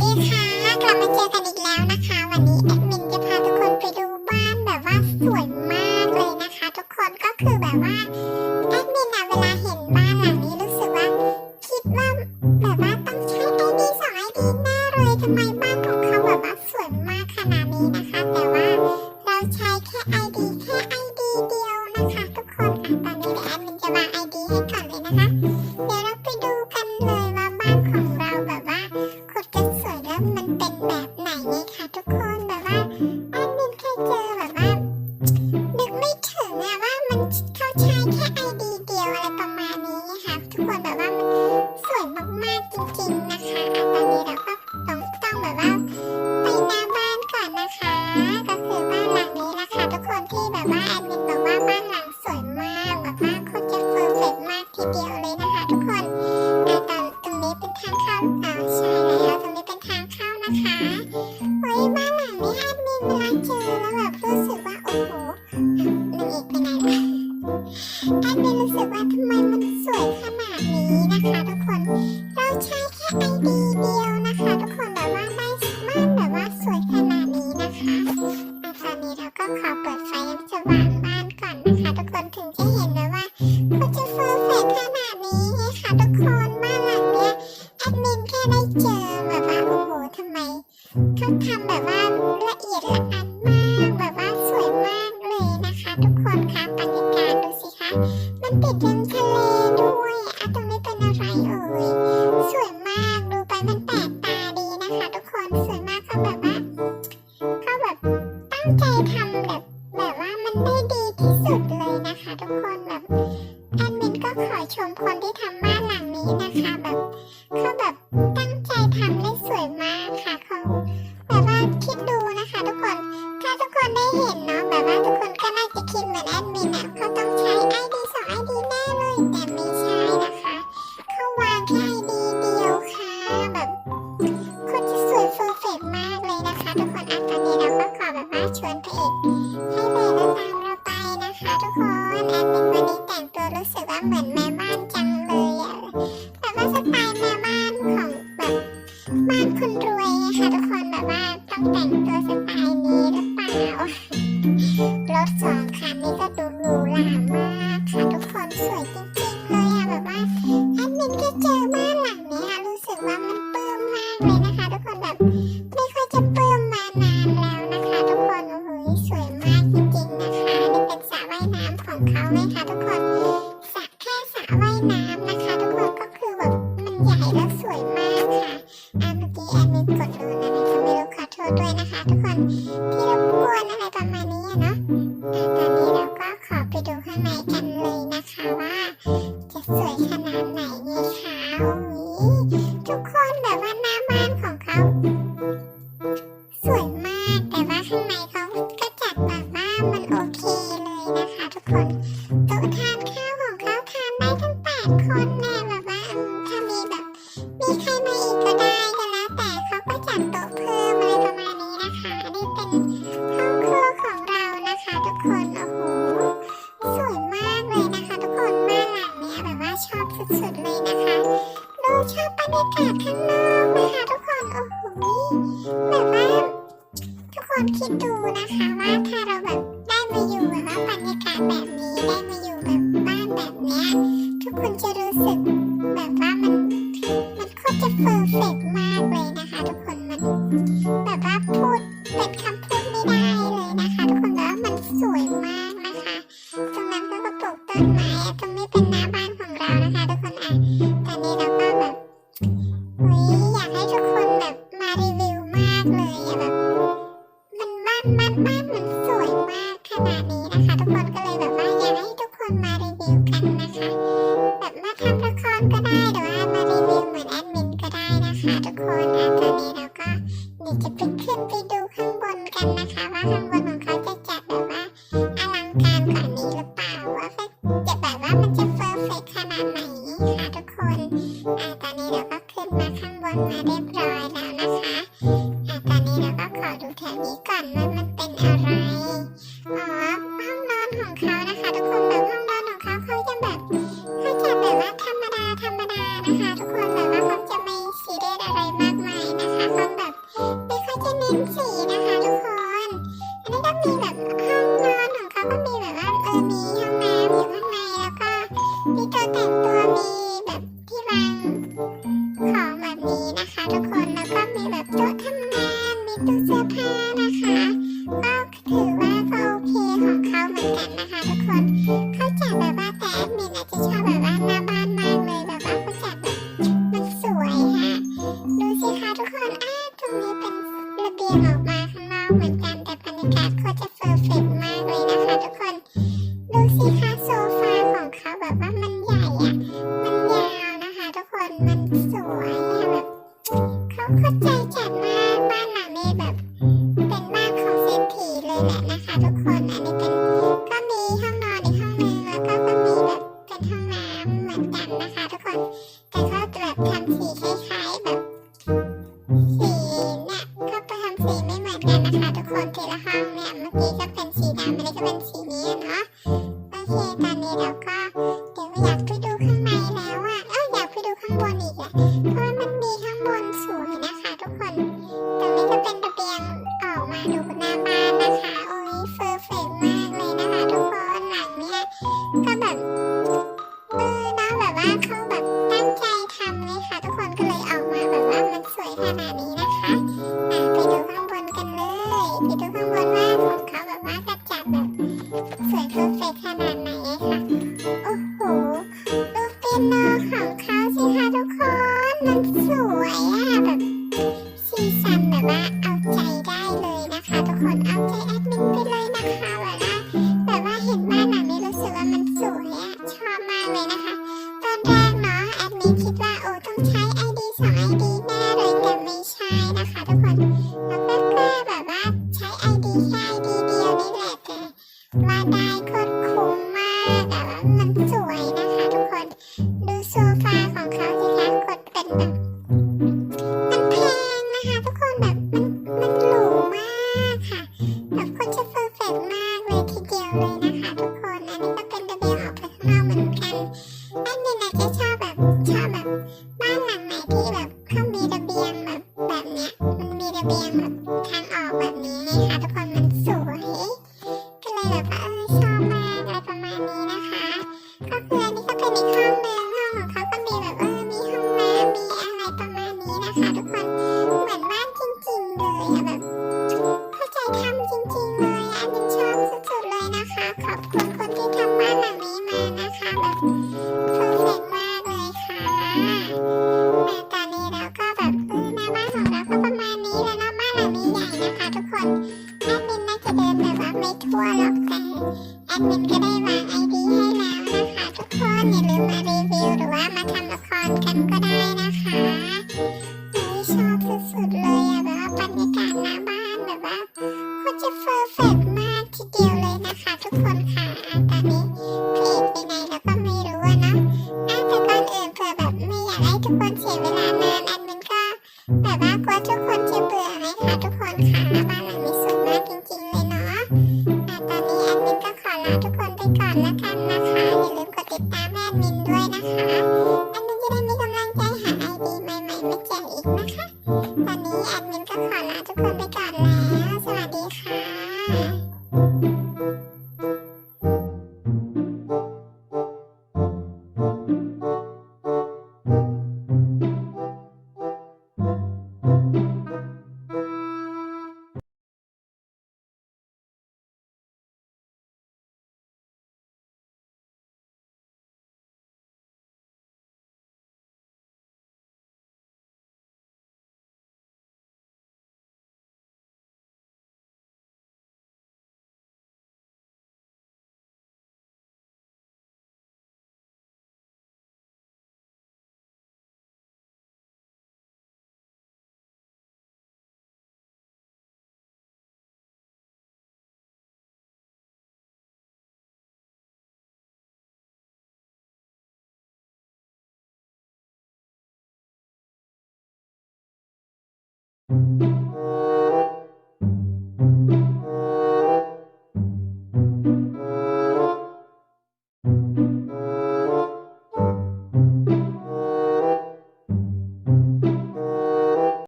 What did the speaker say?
สวัสดีค่ะ กลับมาเจอกันอีกแล้วนะคะ วันนี้ She can นรวยนะคะทุกคนแบบว่าต้องแต่งตัวสไตล์นี้หรือเปล่ารถสองคันนี้ก็ดูหรูหรามากค่ะทุกคนสวยจริงๆเลยอะแบบว่าแอดมินแค่เจอบ้านหลังนี้ค่ะรู้สึกว่ามันปลื้มมากเลยนะคะ ทุกคนแบบไม่ค่อยจะปลื้มมานานแล้วนะคะ ทุกคนโอ้โหสวยมากจริงๆนะคะนี่เป็นสระว่ายน้ำของเขาเลยค่ะทุกคนางในกันเลยนะคะว่าจะสวย คนคิดดูนะคะว่าถ้าเราแบบได้มาอยู่แบบว่าปัน one, I did แพงนะคะทุกคนแบบมันมันหรูมากค่ะแบบคนเฟอร์เฟกมากเลยทีเดียวเลยนะคะทุกคน อันวก็เป็นระเบียงออกไปข้างนอเหมือนกันอดมินอาจจะชอบแบบชอบแบบบ้านหลังไหนที่แบบเขามีระเบียงแบบแบบเนี้ยมันมีระเบียงแบบทางออกแบบนี้นะคะทุกคน ให้ทุกคนเสียเวลานานแอดมินก็แบบว่ากลัวทุกคนจะเบื่อไหมคะทุกคนค่ะบ้านหลังนี้สวยมากจริงๆเลยเนาะตอนนี้แอดมินก็ขอลาทุกคนไปก่อนแล้วกันนะคะ อย่าลืมกดติดตามแอดมินด้วยนะคะแอดมินจะได้มีกำลังใจหาไอเดียใหม่ๆมาแจกอีกนะคะ ตอนนี้แอดมินก็ขอลาทุกคนไปก่อนแล้ว Música